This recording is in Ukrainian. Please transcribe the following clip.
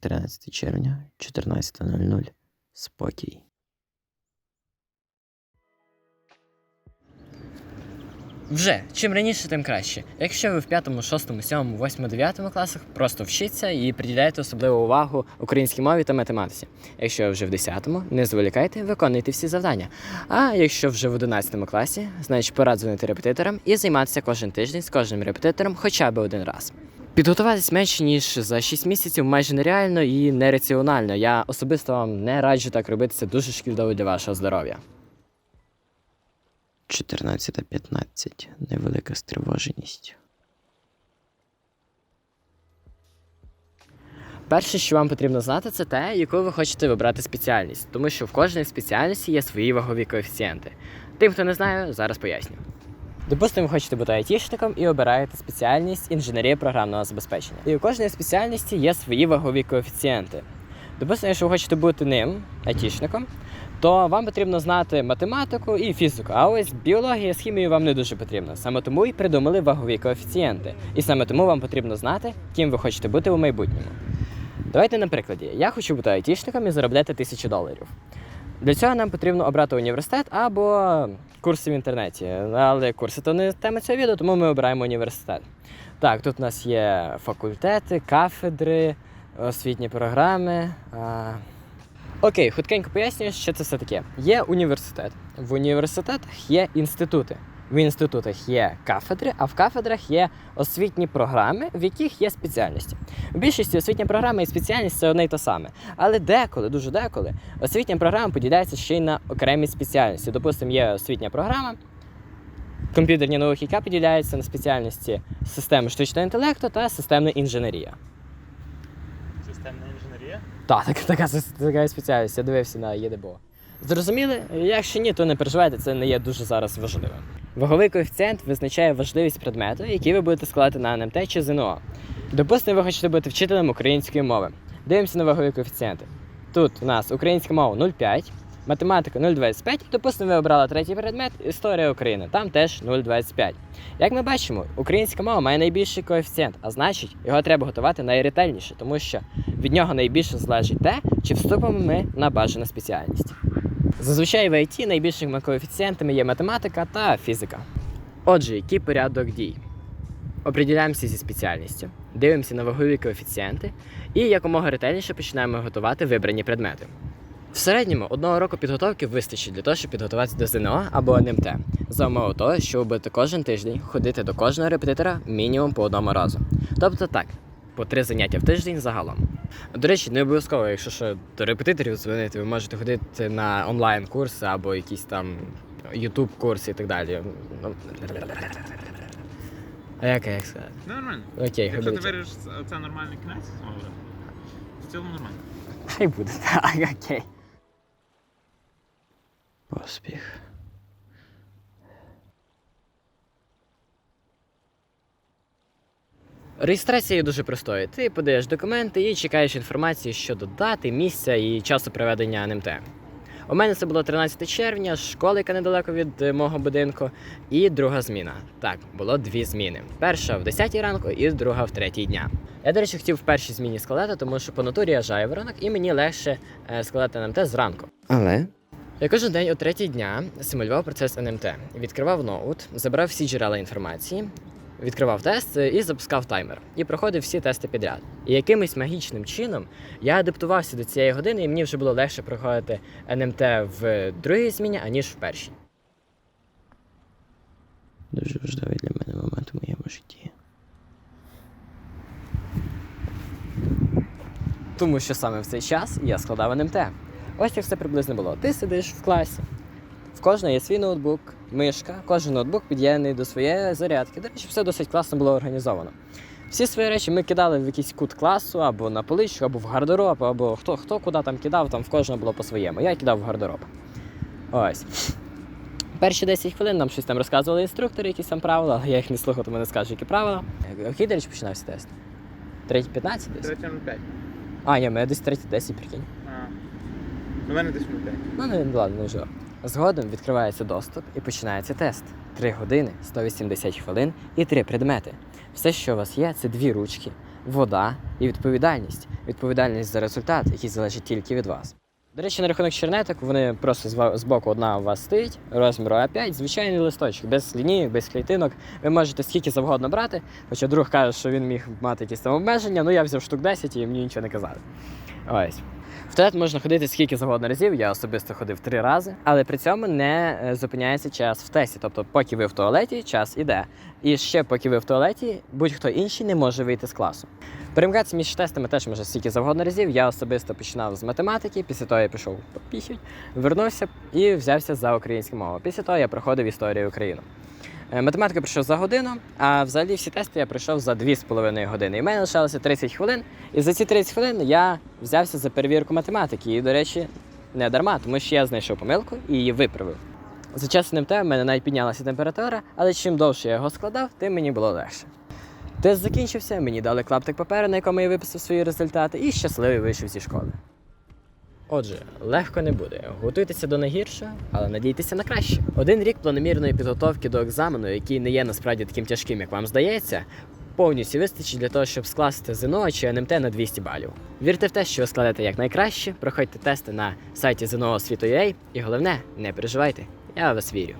13 червня, 14.00. Спокій. Вже чим раніше, тим краще. Якщо ви в 5, 6, 7, 8, 9 класах, просто вчіться і приділяйте особливу увагу українській мові та математиці. Якщо ви вже в 10, не зволікайте, виконуйте всі завдання. А якщо вже в 11 класі, значить пора дзвонити репетиторам і займатися кожен тиждень з кожним репетитором хоча б один раз. Підготуватись менше ніж за 6 місяців майже нереально і нераціонально. Я особисто вам не раджу так робити, це дуже шкідливо для вашого здоров'я. 14.15. Невелика стривоженість. Перше, що вам потрібно знати, це те, яку ви хочете вибрати спеціальність, тому що в кожній спеціальності є свої вагові коефіцієнти. Тим, хто не знає, зараз поясню. Допустимо, ви хочете бути айтішником і обираєте спеціальність інженерія програмного забезпечення. І у кожній спеціальності є свої вагові коефіцієнти. Допустимо, якщо ви хочете бути ним, айтішником, то вам потрібно знати математику і фізику. А ось біологія з хімією вам не дуже потрібно. Саме тому і придумали вагові коефіцієнти. І саме тому вам потрібно знати, ким ви хочете бути у майбутньому. Давайте на прикладі. Я хочу бути айтішником і заробляти тисячу доларів. Для цього нам потрібно обрати університет або курси в інтернеті. Але курси то не тема цього відео, тому ми обираємо університет. Так, тут у нас є факультети, кафедри, освітні програми. А... Окей, хутенько пояснюю, що це все таке. Є університет. В університетах є інститути. В інститутах є кафедри, а в кафедрах є освітні програми, в яких є спеціальності. В більшості освітня програма і спеціальність це одне й те саме. Але деколи, дуже деколи, освітня програма поділяється ще й на окремі спеціальності. Допустимо, є освітня програма, комп'ютерні науки, яка поділяється на спеціальності системи штучного інтелекту та системна інженерія. Системна інженерія? Так, так, така, така спеціальність, я дивився на ЄДБО. Зрозуміли? Якщо ні, то не переживайте, це не є дуже зараз важливим. Ваговий коефіцієнт визначає важливість предмету, який ви будете складати на НМТ чи ЗНО. Допустимо, ви хочете бути вчителем української мови. Дивимося на вагові коефіцієнти. Тут у нас українська мова 0,5, математика 0,25, допустимо, ви обрали третій предмет історія України. Там теж 0,25. Як ми бачимо, українська мова має найбільший коефіцієнт, а значить, його треба готувати найретельніше, тому що від нього найбільше залежить те, чи вступимо ми на бажану спеціальність. Зазвичай в IT найбільшими коефіцієнтами є математика та фізика. Отже, який порядок дій? Оприділяємося зі спеціальністю, дивимося на вагові коефіцієнти і якомога ретельніше починаємо готувати вибрані предмети. В середньому одного року підготовки вистачить для того, щоб підготуватися до ЗНО або НМТ, за умови того, що ви будете кожен тиждень ходити до кожного репетитора мінімум по одному разу. Тобто так, по три заняття в тиждень загалом. До речі, не обов'язково, якщо що до репетиторів дзвонити, ви можете ходити на онлайн-курси або якісь там YouTube курси і так далі. Ну, А як, як сказати? Ну, нормально. Окей, Якщо ти вирішиш, це нормальний кінець, може. В цілому нормально. Хай буде. Так, окей. Поспіх. Реєстрація є дуже простою. Ти подаєш документи і чекаєш інформації щодо дати, місця і часу проведення НМТ. У мене це було 13 червня, школа, яка недалеко від е, мого будинку, і друга зміна. Так, було дві зміни. Перша в 10 ранку і друга в 3 дня. Я, до речі, хотів в першій зміні складати, тому що по натурі я жайворонок, і мені легше е, складати НМТ зранку. Але Я кожен день о третій дня симулював процес НМТ, відкривав ноут, забрав всі джерела інформації, відкривав тест е, і запускав таймер. І проходив всі тести підряд. І якимось магічним чином я адаптувався до цієї години, і мені вже було легше проходити НМТ в другій зміні, аніж в першій. дуже важливий для мене момент у моєму житті. Тому що саме в цей час я складав НМТ. Ось як все приблизно було. Ти сидиш в класі. В кожного є свій ноутбук, мишка, кожен ноутбук під'єднаний до своєї зарядки. До речі, все досить класно було організовано. Всі свої речі ми кидали в якийсь кут класу, або на поличку, або в гардероб, або хто, хто куди там кидав, там в кожного було по-своєму. Я кидав в гардероб. Ось. Перші 10 хвилин нам щось там розказували інструктори, якісь там правила, але я їх не слухав, то мене скажуть, які правила. Який, до речі, починався тест? 3.15 десь? Третя на 5. А, ні, мене десь 3.10, прикинь. У мене десь на 5. Ну, не ладно, не вже. Згодом відкривається доступ і починається тест. 3 години, 180 хвилин і 3 предмети. Все, що у вас є, це дві ручки, вода і відповідальність. Відповідальність за результат, який залежить тільки від вас. До речі, на рахунок чернеток, вони просто зва- збоку одна у вас стоїть, розміру А5, звичайний листочок, без лінійок, без клітинок. Ви можете скільки завгодно брати. Хоча друг каже, що він міг мати якісь там обмеження, ну я взяв штук 10 і мені нічого не казали. Ось. Туалет можна ходити скільки завгодно разів, я особисто ходив три рази, але при цьому не е, зупиняється час в тесті. Тобто, поки ви в туалеті, час іде. І ще поки ви в туалеті, будь-хто інший не може вийти з класу. Перемагатися між тестами теж може стільки завгодно разів. Я особисто починав з математики, після того я пішов попісють, вернувся і взявся за українську мову. Після того я проходив історію України. Е, Математику пройшов за годину, а взагалі всі тести я пройшов за 2,5 години. І в мене лишалося 30 хвилин. І за ці 30 хвилин я взявся за перевірку математики. І, до речі, не дарма, тому що я знайшов помилку і її виправив. За час НМТ в мене навіть піднялася температура, але чим довше я його складав, тим мені було легше. Тест закінчився, мені дали клаптик паперу, на якому я виписав свої результати, і щасливий вийшов зі школи. Отже, легко не буде. Готуйтеся до найгіршого, але надійтеся на краще. Один рік планомірної підготовки до екзамену, який не є насправді таким тяжким, як вам здається, повністю вистачить для того, щоб скласти ЗНО чи НМТ на 200 балів. Вірте в те, що ви складете якнайкраще, проходьте тести на сайті ЗНО Світу.UA і головне, не переживайте, я вас вірю.